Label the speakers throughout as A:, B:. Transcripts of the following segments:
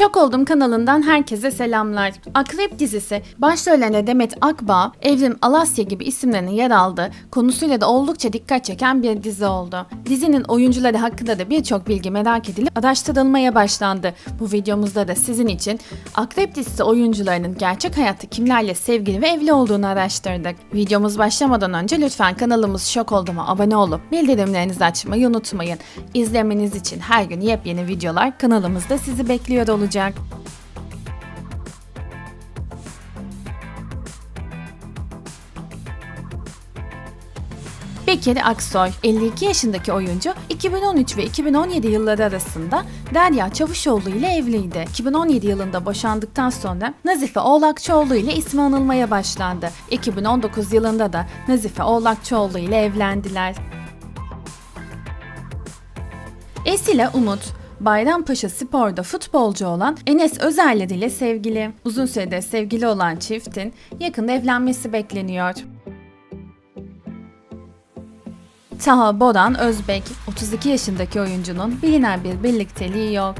A: Şok Oldum kanalından herkese selamlar. Akrep dizisi başrollerinde Demet Akbağ, Evrim Alasya gibi isimlerinin yer aldığı, konusuyla da oldukça dikkat çeken bir dizi oldu. Dizinin oyuncuları hakkında da birçok bilgi merak edilip araştırılmaya başlandı. Bu videomuzda da sizin için Akrep dizisi oyuncularının gerçek hayatta kimlerle sevgili ve evli olduğunu araştırdık. Videomuz başlamadan önce lütfen kanalımız Şok Oldum'a abone olup bildirimlerinizi açmayı unutmayın. İzlemeniz için her gün yepyeni videolar kanalımızda sizi bekliyor olacak. Bekir Aksoy, 52 yaşındaki oyuncu 2013 ve 2017 yılları arasında Derya Çavuşoğlu ile evliydi. 2017 yılında boşandıktan sonra Nazife Oğlakçıoğlu ile ismi anılmaya başlandı. 2019 yılında da Nazife Oğlakçıoğlu ile evlendiler. Esile Umut, Bayrampaşa Spor'da futbolcu olan Enes Özerler ile sevgili. Uzun süredir sevgili olan çiftin yakında evlenmesi bekleniyor. Taha Boran Özbek, 32 yaşındaki oyuncunun bilinen bir birlikteliği yok.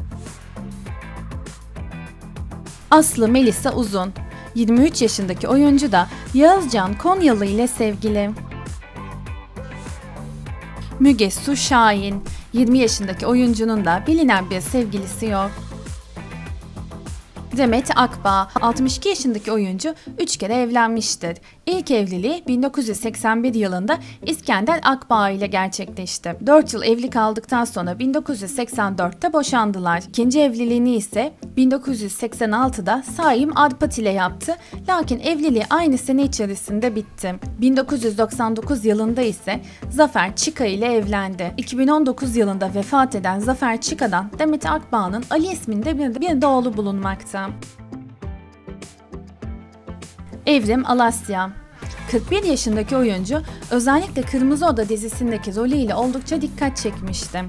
A: Aslı Melisa Uzun, 23 yaşındaki oyuncu da Yağızcan Konyalı ile sevgili. Müge Su Şahin, 20 yaşındaki oyuncunun da bilinen bir sevgilisi yok. Demet Akbağ, 62 yaşındaki oyuncu 3 kere evlenmiştir. İlk evliliği 1981 yılında İskender Akbağ ile gerçekleşti. 4 yıl evli kaldıktan sonra 1984'te boşandılar. İkinci evliliğini ise 1986'da Saim Arpat ile yaptı. Lakin evliliği aynı sene içerisinde bitti. 1999 yılında ise Zafer Çika ile evlendi. 2019 yılında vefat eden Zafer Çika'dan Demet Akbağ'ın Ali isminde bir, bir de oğlu bulunmakta. Evrim Alasya 41 yaşındaki oyuncu özellikle Kırmızı Oda dizisindeki rolüyle oldukça dikkat çekmişti.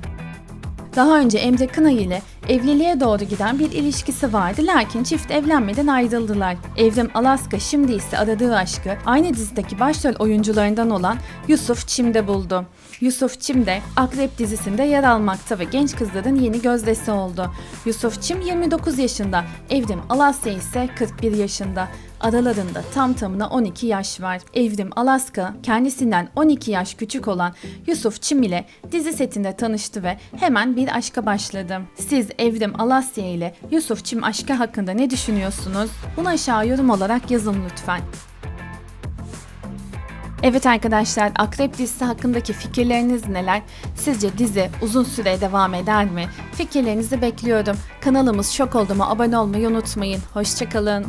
A: Daha önce Emre Kınay ile evliliğe doğru giden bir ilişkisi vardı lakin çift evlenmeden ayrıldılar. Evrim Alaska şimdi ise aradığı aşkı aynı dizideki başrol oyuncularından olan Yusuf Çim'de buldu. Yusuf Çim de Akrep dizisinde yer almakta ve genç kızların yeni gözdesi oldu. Yusuf Çim 29 yaşında, Evrim Alasya ise 41 yaşında. Aralarında tam tamına 12 yaş var. Evrim Alaska kendisinden 12 yaş küçük olan Yusuf Çim ile dizi setinde tanıştı ve hemen bir aşka başladı. Siz Evrim Alasya ile Yusuf Çim aşkı hakkında ne düşünüyorsunuz? Bunu aşağı yorum olarak yazın lütfen. Evet arkadaşlar Akrep dizisi hakkındaki fikirleriniz neler? Sizce dizi uzun süre devam eder mi? Fikirlerinizi bekliyorum. Kanalımız Şok Oldum'a abone olmayı unutmayın. Hoşçakalın.